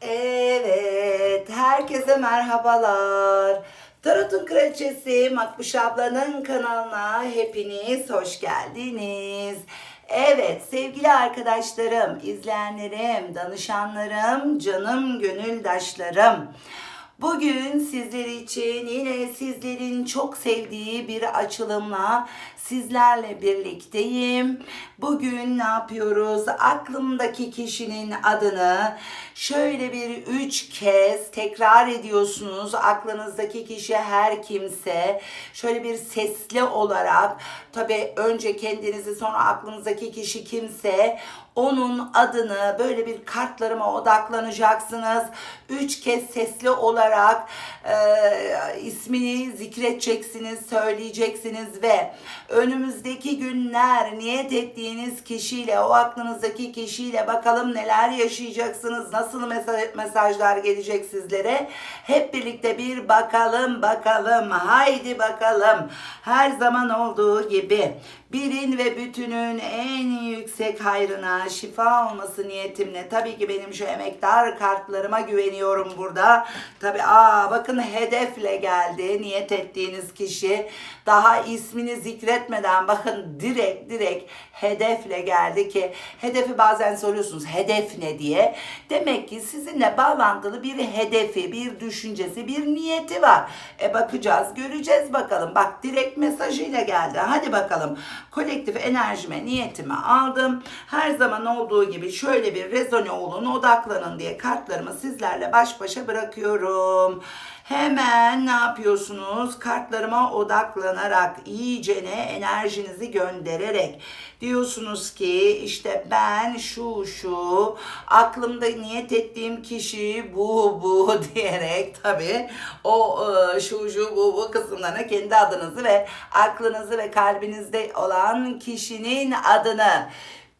Evet, herkese merhabalar. Tarot'un Kraliçesi Makbuş ablanın kanalına hepiniz hoş geldiniz. Evet sevgili arkadaşlarım, izleyenlerim, danışanlarım, canım gönüldaşlarım. Bugün sizler için yine sizlerin çok sevdiği bir açılımla sizlerle birlikteyim. Bugün ne yapıyoruz? Aklımdaki kişinin adını şöyle bir üç kez tekrar ediyorsunuz. Aklınızdaki kişi her kimse şöyle bir sesli olarak tabi önce kendinizi sonra aklınızdaki kişi kimse onun adını böyle bir kartlarıma odaklanacaksınız. Üç kez sesli olarak e, ismini zikredeceksiniz, söyleyeceksiniz ve önümüzdeki günler niyet ettiğiniz kişiyle, o aklınızdaki kişiyle bakalım neler yaşayacaksınız, nasıl mesaj, mesajlar gelecek sizlere. Hep birlikte bir bakalım bakalım, haydi bakalım. Her zaman olduğu gibi birin ve bütünün en yüksek hayrına şifa olması niyetimle tabii ki benim şu emektar kartlarıma güveniyorum burada. Tabii aa bakın hedefle geldi niyet ettiğiniz kişi. Daha ismini zikretmeden bakın direkt direkt hedefle geldi ki hedefi bazen soruyorsunuz hedef ne diye. Demek ki sizinle bağlantılı bir hedefi, bir düşüncesi, bir niyeti var. E bakacağız, göreceğiz bakalım. Bak direkt mesajıyla geldi. Hadi bakalım. Kolektif enerjime, niyetimi aldım. Her zaman olduğu gibi şöyle bir rezone olun, odaklanın diye kartlarımı sizlerle baş başa bırakıyorum. Hemen ne yapıyorsunuz? Kartlarıma odaklanarak, iyicene enerjinizi göndererek diyorsunuz ki işte ben şu şu aklımda niyet ettiğim kişi bu bu diyerek tabi o e, şu şu bu bu kısımlarına kendi adınızı ve aklınızı ve kalbinizde olan kişinin adını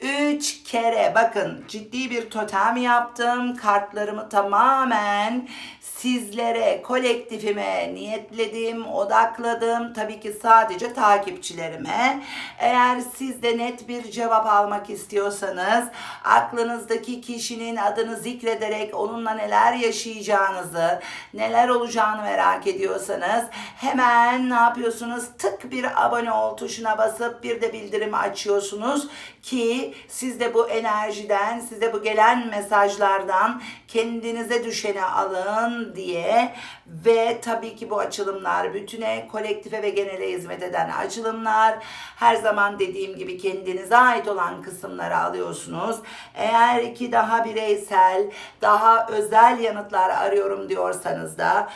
Üç kere bakın ciddi bir totem yaptım. Kartlarımı tamamen sizlere, kolektifime niyetledim, odakladım. Tabii ki sadece takipçilerime. Eğer siz de net bir cevap almak istiyorsanız aklınızdaki kişinin adını zikrederek onunla neler yaşayacağınızı, neler olacağını merak ediyorsanız hemen ne yapıyorsunuz? Tık bir abone ol tuşuna basıp bir de bildirimi açıyorsunuz ki siz de bu enerjiden, siz de bu gelen mesajlardan kendinize düşeni alın diye ve tabii ki bu açılımlar bütüne, kolektife ve genele hizmet eden açılımlar. Her zaman dediğim gibi kendinize ait olan kısımları alıyorsunuz. Eğer ki daha bireysel, daha özel yanıtlar arıyorum diyorsanız da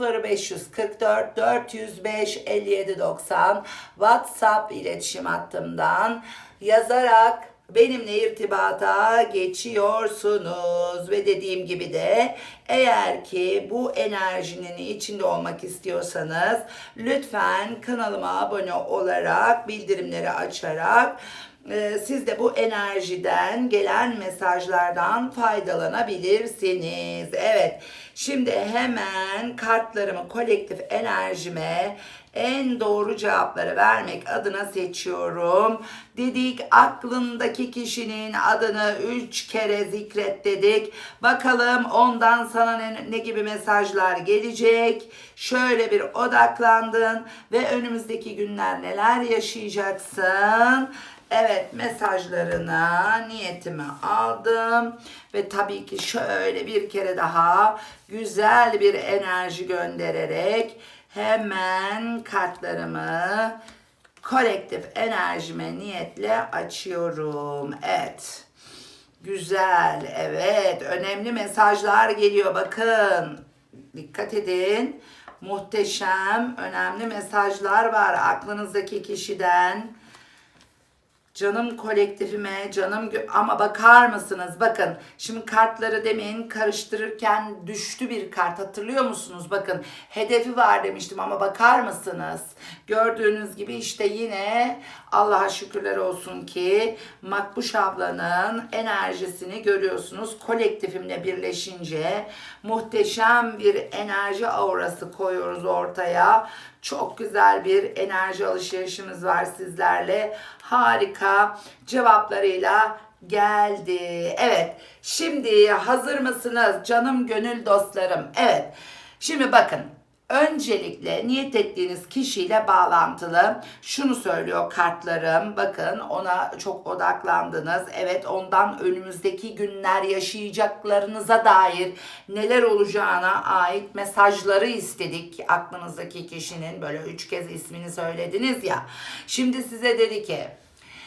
0544 405 5790 WhatsApp iletişim hattımdan yazarak benimle irtibata geçiyorsunuz. Ve dediğim gibi de eğer ki bu enerjinin içinde olmak istiyorsanız lütfen kanalıma abone olarak bildirimleri açarak e, siz de bu enerjiden gelen mesajlardan faydalanabilirsiniz. Evet. Şimdi hemen kartlarımı kolektif enerjime en doğru cevapları vermek adına seçiyorum. Dedik aklındaki kişinin adını üç kere zikret dedik. Bakalım ondan sana ne, ne gibi mesajlar gelecek. Şöyle bir odaklandın ve önümüzdeki günler neler yaşayacaksın? Evet mesajlarına niyetimi aldım ve tabii ki şöyle bir kere daha güzel bir enerji göndererek hemen kartlarımı kolektif enerjime niyetle açıyorum. Evet. Güzel. Evet. Önemli mesajlar geliyor. Bakın. Dikkat edin. Muhteşem, önemli mesajlar var aklınızdaki kişiden. Canım kolektifime, canım ama bakar mısınız? Bakın şimdi kartları demin karıştırırken düştü bir kart hatırlıyor musunuz? Bakın hedefi var demiştim ama bakar mısınız? Gördüğünüz gibi işte yine Allah'a şükürler olsun ki Makbuş ablanın enerjisini görüyorsunuz. Kolektifimle birleşince muhteşem bir enerji aurası koyuyoruz ortaya. Çok güzel bir enerji alışverişimiz var sizlerle. Harika cevaplarıyla geldi. Evet. Şimdi hazır mısınız canım gönül dostlarım? Evet. Şimdi bakın Öncelikle niyet ettiğiniz kişiyle bağlantılı şunu söylüyor kartlarım. Bakın ona çok odaklandınız. Evet ondan önümüzdeki günler yaşayacaklarınıza dair neler olacağına ait mesajları istedik. Aklınızdaki kişinin böyle üç kez ismini söylediniz ya. Şimdi size dedi ki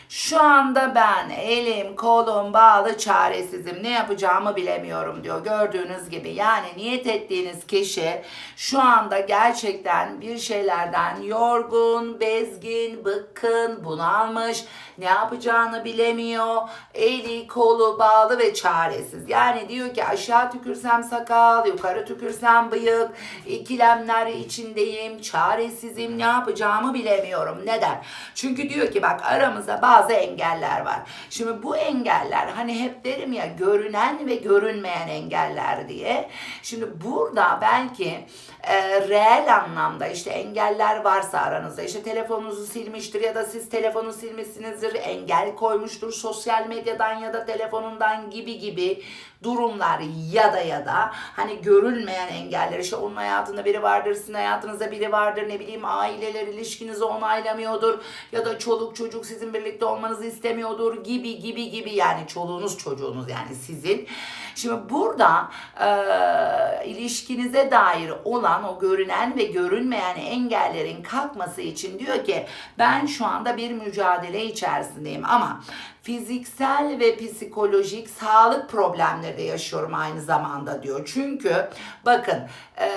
şu anda ben elim kolum bağlı çaresizim. Ne yapacağımı bilemiyorum diyor. Gördüğünüz gibi yani niyet ettiğiniz kişi şu anda gerçekten bir şeylerden yorgun, bezgin, bıkkın, bunalmış ne yapacağını bilemiyor eli kolu bağlı ve çaresiz yani diyor ki aşağı tükürsem sakal yukarı tükürsem bıyık ikilemler içindeyim çaresizim ne yapacağımı bilemiyorum neden çünkü diyor ki bak aramızda bazı engeller var. Şimdi bu engeller hani hep derim ya görünen ve görünmeyen engeller diye. Şimdi burada belki e, reel anlamda işte engeller varsa aranızda işte telefonunuzu silmiştir ya da siz telefonu silmişsinizdir engel koymuştur sosyal medyadan ya da telefonundan gibi gibi durumlar ya da ya da hani görülmeyen engeller işte onun hayatında biri vardır sizin hayatınızda biri vardır ne bileyim aileler ilişkinizi onaylamıyordur ya da çoluk çocuk sizin birlikte olmanızı istemiyordur gibi gibi gibi yani çoluğunuz çocuğunuz yani sizin. Şimdi burada e, ilişkinize dair olan o görünen ve görünmeyen engellerin kalkması için diyor ki ben şu anda bir mücadele içerisindeyim ama fiziksel ve psikolojik sağlık problemleri de yaşıyorum aynı zamanda diyor. Çünkü bakın e,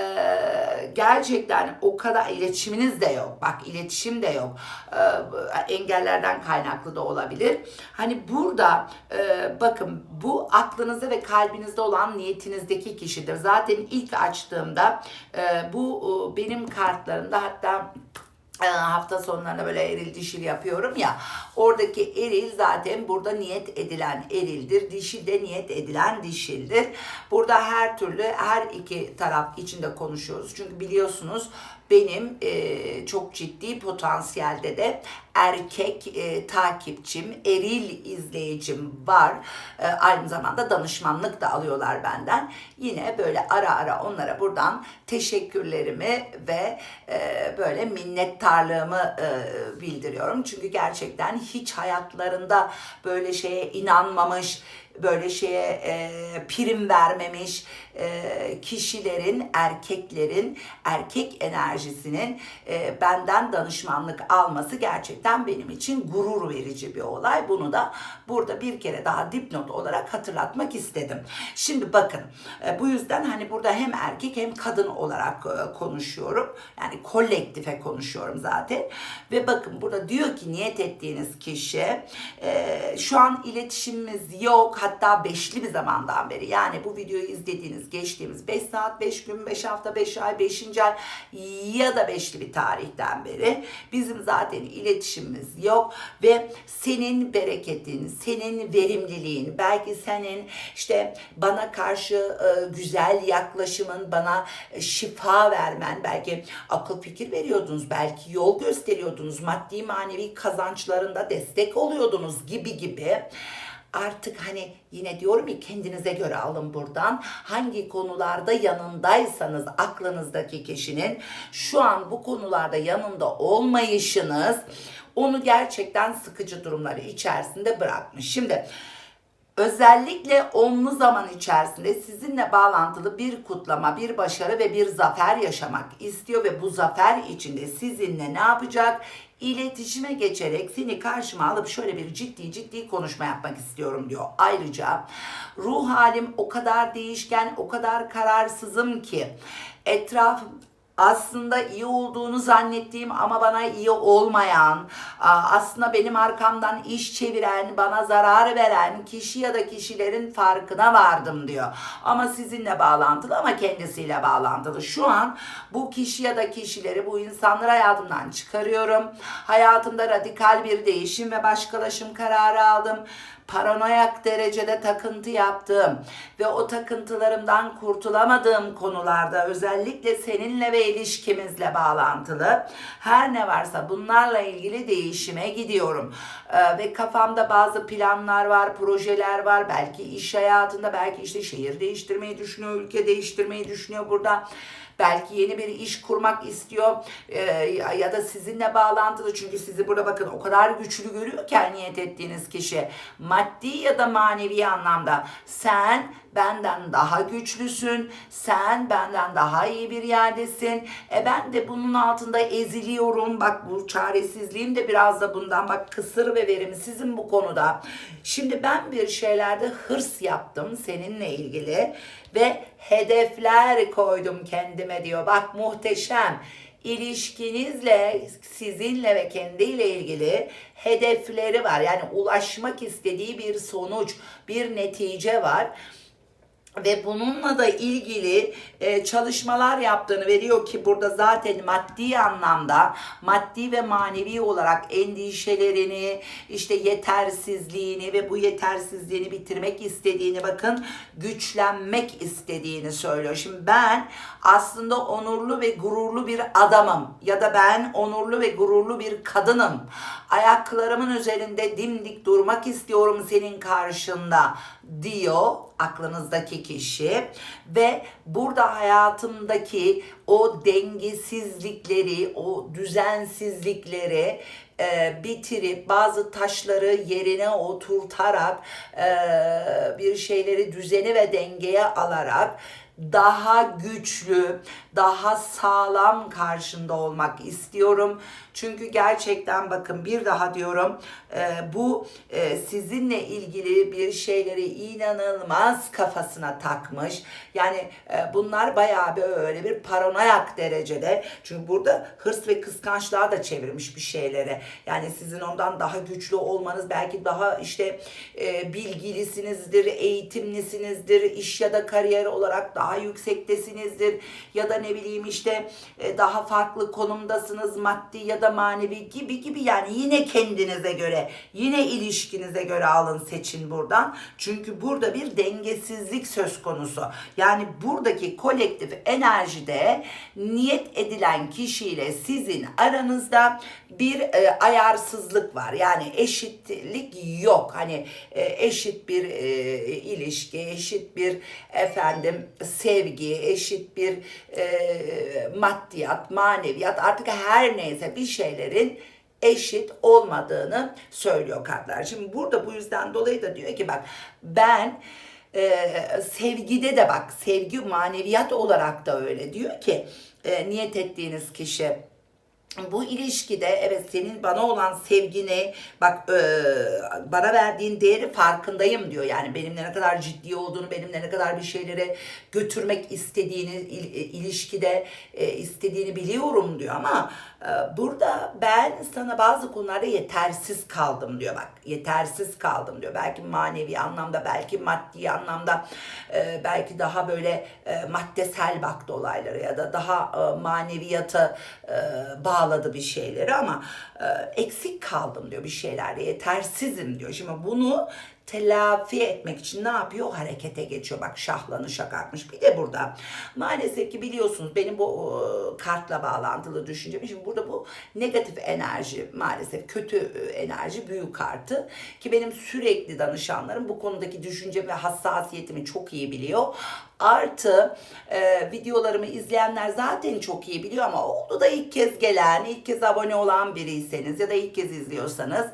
gerçekten o kadar iletişiminiz de yok. Bak iletişim de yok. E, engellerden kaynaklı da olabilir. Hani burada e, bakın bu aklınızda ve kalbinizde olan niyetinizdeki kişidir. Zaten ilk açtığımda e, bu e, benim kartlarımda hatta hafta sonlarında böyle eril dişil yapıyorum ya oradaki eril zaten burada niyet edilen erildir dişil de niyet edilen dişildir burada her türlü her iki taraf içinde konuşuyoruz çünkü biliyorsunuz benim e, çok ciddi potansiyelde de erkek e, takipçim, eril izleyicim var. E, aynı zamanda danışmanlık da alıyorlar benden. Yine böyle ara ara onlara buradan teşekkürlerimi ve e, böyle minnettarlığımı e, bildiriyorum. Çünkü gerçekten hiç hayatlarında böyle şeye inanmamış, böyle şeye e, prim vermemiş e, kişilerin, erkeklerin, erkek enerjisinin e, benden danışmanlık alması gerçekten benim için gurur verici bir olay. Bunu da burada bir kere daha dipnot olarak hatırlatmak istedim. Şimdi bakın e, bu yüzden hani burada hem erkek hem kadın olarak e, konuşuyorum. Yani kolektife konuşuyorum zaten. Ve bakın burada diyor ki niyet ettiğiniz kişi e, şu an iletişimimiz yok. Hatta beşli bir zamandan beri yani bu videoyu izlediğiniz geçtiğimiz 5 saat, 5 gün, 5 hafta, 5 ay, 5. ay ya da beşli bir tarihten beri bizim zaten iletişimimiz yok ve senin bereketin, senin verimliliğin, belki senin işte bana karşı e, güzel yaklaşımın, bana şifa vermen, belki akıl fikir veriyordunuz, belki yol gösteriyordunuz, maddi manevi kazançlarında destek oluyordunuz gibi gibi artık hani yine diyorum ya kendinize göre alın buradan. Hangi konularda yanındaysanız aklınızdaki kişinin şu an bu konularda yanında olmayışınız onu gerçekten sıkıcı durumları içerisinde bırakmış. Şimdi özellikle onlu zaman içerisinde sizinle bağlantılı bir kutlama, bir başarı ve bir zafer yaşamak istiyor ve bu zafer içinde sizinle ne yapacak? İletişime geçerek seni karşıma alıp şöyle bir ciddi ciddi konuşma yapmak istiyorum diyor. Ayrıca ruh halim o kadar değişken, o kadar kararsızım ki etraf aslında iyi olduğunu zannettiğim ama bana iyi olmayan, aslında benim arkamdan iş çeviren, bana zarar veren kişi ya da kişilerin farkına vardım diyor. Ama sizinle bağlantılı ama kendisiyle bağlantılı. Şu an bu kişi ya da kişileri, bu insanları hayatımdan çıkarıyorum. Hayatımda radikal bir değişim ve başkalaşım kararı aldım paranoyak derecede takıntı yaptığım ve o takıntılarımdan kurtulamadığım konularda özellikle seninle ve ilişkimizle bağlantılı her ne varsa bunlarla ilgili değişime gidiyorum. Ee, ve kafamda bazı planlar var, projeler var. Belki iş hayatında, belki işte şehir değiştirmeyi düşünüyor, ülke değiştirmeyi düşünüyor burada. Belki yeni bir iş kurmak istiyor e, ya da sizinle bağlantılı. Çünkü sizi burada bakın o kadar güçlü görüyorken niyet ettiğiniz kişi. Maddi ya da manevi anlamda sen benden daha güçlüsün, sen benden daha iyi bir yerdesin. E ben de bunun altında eziliyorum. Bak bu çaresizliğim de biraz da bundan. Bak kısır ve verimsizim bu konuda. Şimdi ben bir şeylerde hırs yaptım seninle ilgili ve hedefler koydum kendime diyor. Bak muhteşem ilişkinizle sizinle ve kendiyle ilgili hedefleri var. Yani ulaşmak istediği bir sonuç, bir netice var ve bununla da ilgili e, çalışmalar yaptığını veriyor ki burada zaten maddi anlamda maddi ve manevi olarak endişelerini işte yetersizliğini ve bu yetersizliğini bitirmek istediğini bakın güçlenmek istediğini söylüyor. Şimdi ben aslında onurlu ve gururlu bir adamım ya da ben onurlu ve gururlu bir kadınım. Ayaklarımın üzerinde dimdik durmak istiyorum senin karşında diyor aklınızdaki kişi ve burada hayatımdaki o dengesizlikleri, o düzensizlikleri e, bitirip bazı taşları yerine oturtarak e, bir şeyleri düzeni ve dengeye alarak daha güçlü, daha sağlam karşında olmak istiyorum. Çünkü gerçekten bakın bir daha diyorum e, bu e, sizinle ilgili bir şeyleri inanılmaz kafasına takmış. Yani e, bunlar bayağı böyle bir paranoyak derecede. Çünkü burada hırs ve kıskançlığa da çevirmiş bir şeylere. Yani sizin ondan daha güçlü olmanız belki daha işte e, bilgilisinizdir, eğitimlisinizdir, iş ya da kariyer olarak daha yüksektesinizdir ya da ne bileyim işte e, daha farklı konumdasınız maddi ya da manevi gibi gibi yani yine kendinize göre yine ilişkinize göre alın seçin buradan. Çünkü burada bir dengesizlik söz konusu. Yani buradaki kolektif enerjide niyet edilen kişiyle sizin aranızda bir e, ayarsızlık var. Yani eşitlik yok. Hani e, eşit bir e, ilişki, eşit bir efendim sevgi, eşit bir e, maddiyat, maneviyat artık her neyse bir şeylerin eşit olmadığını söylüyor kartlar. Şimdi burada bu yüzden dolayı da diyor ki bak ben e, sevgide de bak sevgi maneviyat olarak da öyle diyor ki e, niyet ettiğiniz kişi bu ilişkide evet senin bana olan sevgini bak e, bana verdiğin değeri farkındayım diyor. Yani benimle ne kadar ciddi olduğunu, benimle ne kadar bir şeylere götürmek istediğini il, e, ilişkide e, istediğini biliyorum diyor ama e, burada ben sana bazı konularda yetersiz kaldım diyor bak. Yetersiz kaldım diyor. Belki manevi anlamda, belki maddi anlamda, e, belki daha böyle e, maddesel baktı olaylara ya da daha e, maneviyata e, bağlı bağladı bir şeyleri ama e, eksik kaldım diyor bir şeylerde yetersizim diyor. Şimdi bunu telafi etmek için ne yapıyor? Harekete geçiyor. Bak şahlanı şakakmış. Bir de burada maalesef ki biliyorsunuz benim bu kartla bağlantılı düşüncem. Şimdi burada bu negatif enerji maalesef kötü e, enerji büyük kartı ki benim sürekli danışanlarım bu konudaki düşünce ve hassasiyetimi çok iyi biliyor. Artı e, videolarımı izleyenler zaten çok iyi biliyor ama oldu da ilk kez gelen, ilk kez abone olan biriyseniz ya da ilk kez izliyorsanız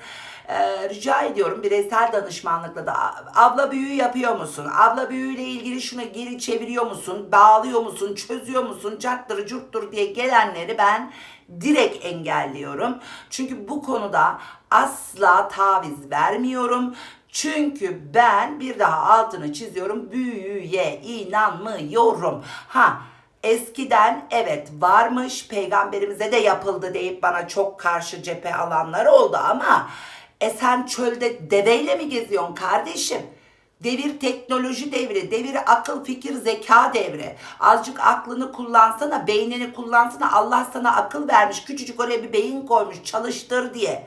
e, rica ediyorum bireysel danışmanlıkla da abla büyü yapıyor musun? Abla büyüyle ilgili şunu geri çeviriyor musun? Bağlıyor musun? Çözüyor musun? Carttır curttur diye gelenleri ben direkt engelliyorum. Çünkü bu konuda asla taviz vermiyorum. Çünkü ben bir daha altını çiziyorum büyüye inanmıyorum. Ha eskiden evet varmış peygamberimize de yapıldı deyip bana çok karşı cephe alanlar oldu ama e sen çölde deveyle mi geziyorsun kardeşim? Devir teknoloji devri, devir akıl, fikir, zeka devri. Azıcık aklını kullansana, beynini kullansana. Allah sana akıl vermiş. Küçücük oraya bir beyin koymuş, çalıştır diye.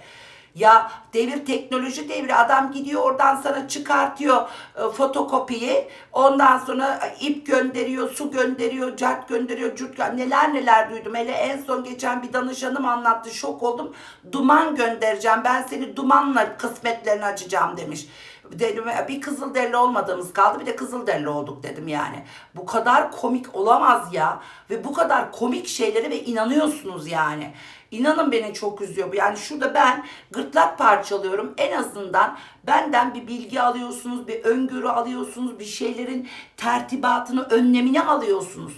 Ya devir teknoloji devri adam gidiyor oradan sana çıkartıyor e, fotokopiyi. Ondan sonra e, ip gönderiyor, su gönderiyor, cart gönderiyor, cürt neler neler duydum. Hele en son geçen bir danışanım anlattı şok oldum. Duman göndereceğim ben seni dumanla kısmetlerini açacağım demiş. Dedim bir Kızılderili olmadığımız kaldı bir de Kızılderili olduk dedim yani. Bu kadar komik olamaz ya. Ve bu kadar komik şeylere ve inanıyorsunuz yani. İnanın beni çok üzüyor. Yani şurada ben gırtlak parçalıyorum. En azından benden bir bilgi alıyorsunuz, bir öngörü alıyorsunuz, bir şeylerin tertibatını, önlemini alıyorsunuz.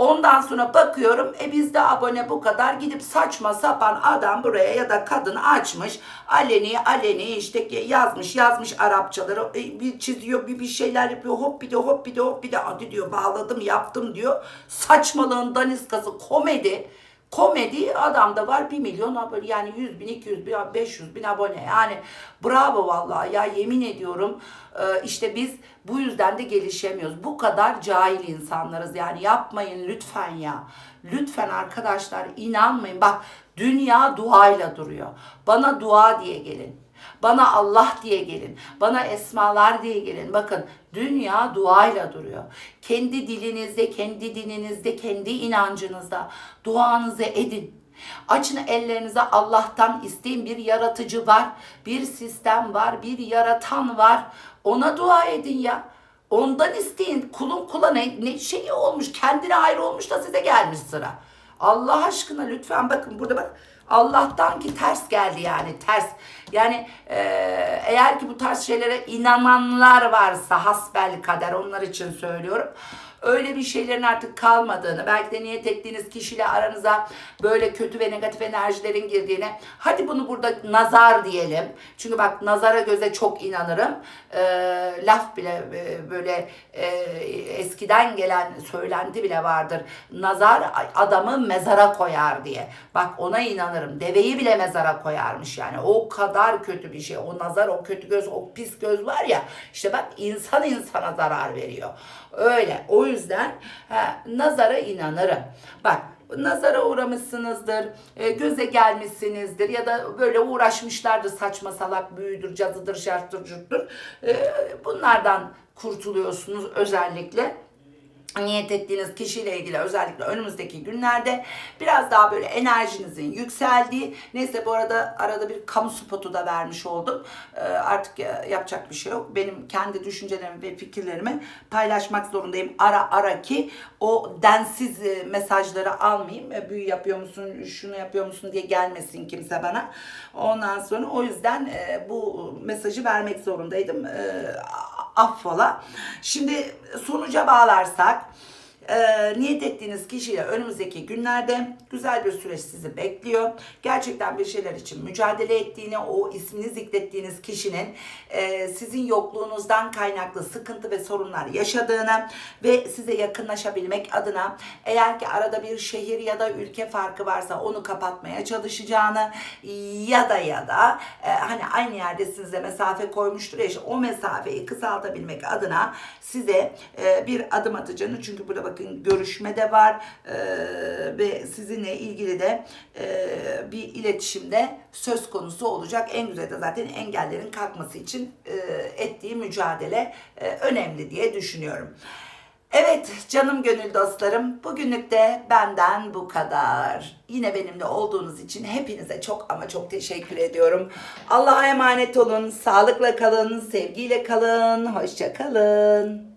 Ondan sonra bakıyorum e bizde abone bu kadar gidip saçma sapan adam buraya ya da kadın açmış aleni aleni işte yazmış yazmış Arapçaları e, bir çiziyor bir bir şeyler yapıyor hop bir de hop bir de hop bir de hadi diyor bağladım yaptım diyor saçmalığın daniskası komedi komedi adamda var 1 milyon abone yani 100 bin 200 bin 500 bin abone. Yani bravo vallahi ya yemin ediyorum. E, işte biz bu yüzden de gelişemiyoruz. Bu kadar cahil insanlarız. Yani yapmayın lütfen ya. Lütfen arkadaşlar inanmayın. Bak dünya duayla duruyor. Bana dua diye gelin bana Allah diye gelin. Bana esmalar diye gelin. Bakın dünya duayla duruyor. Kendi dilinizde, kendi dininizde, kendi inancınızda duanızı edin. Açın ellerinize Allah'tan isteyin bir yaratıcı var, bir sistem var, bir yaratan var. Ona dua edin ya. Ondan isteyin. Kulun kula ne, ne şeyi olmuş, kendine ayrı olmuş da size gelmiş sıra. Allah aşkına lütfen bakın burada bak Allah'tan ki ters geldi yani ters. Yani e, eğer ki bu tarz şeylere inananlar varsa hasbel kader onlar için söylüyorum. Öyle bir şeylerin artık kalmadığını, belki de niyet ettiğiniz kişiyle aranıza böyle kötü ve negatif enerjilerin girdiğini, hadi bunu burada nazar diyelim. Çünkü bak nazara göze çok inanırım. E, laf bile e, böyle e, eskiden gelen söylenti bile vardır. Nazar adamı mezara koyar diye. Bak ona inanırım. Deveyi bile mezara koyarmış yani. O kadar kötü bir şey. O nazar, o kötü göz, o pis göz var ya. İşte bak insan insana zarar veriyor. Öyle. O yüzden ha, nazara inanırım. Bak nazara uğramışsınızdır, e, göze gelmişsinizdir ya da böyle uğraşmışlardır saçma salak büyüdür, cadıdır, şarttır, curttur. E, bunlardan kurtuluyorsunuz özellikle niyet ettiğiniz kişiyle ilgili özellikle önümüzdeki günlerde biraz daha böyle enerjinizin yükseldiği neyse bu arada arada bir kamu spotu da vermiş oldum. Ee, artık ya- yapacak bir şey yok. Benim kendi düşüncelerimi ve fikirlerimi paylaşmak zorundayım. Ara ara ki o densiz e, mesajları almayayım. E, büyü yapıyor musun şunu yapıyor musun diye gelmesin kimse bana. Ondan sonra o yüzden e, bu mesajı vermek zorundaydım. E, affola. Şimdi sonuca bağlarsak e, niyet ettiğiniz kişiyle önümüzdeki günlerde güzel bir süreç sizi bekliyor. Gerçekten bir şeyler için mücadele ettiğini, o ismini zikrettiğiniz kişinin e, sizin yokluğunuzdan kaynaklı sıkıntı ve sorunlar yaşadığını ve size yakınlaşabilmek adına eğer ki arada bir şehir ya da ülke farkı varsa onu kapatmaya çalışacağını ya da ya da e, hani aynı yerdesiniz de mesafe koymuştur ya işte o mesafeyi kısaltabilmek adına size e, bir adım atacağını çünkü burada bakın görüşme de var e, ve sizinle ilgili de e, bir iletişimde söz konusu olacak. En güzel de zaten engellerin kalkması için e, ettiği mücadele e, önemli diye düşünüyorum. Evet canım gönül dostlarım bugünlük de benden bu kadar. Yine benimle olduğunuz için hepinize çok ama çok teşekkür ediyorum. Allah'a emanet olun, sağlıkla kalın, sevgiyle kalın, hoşça kalın.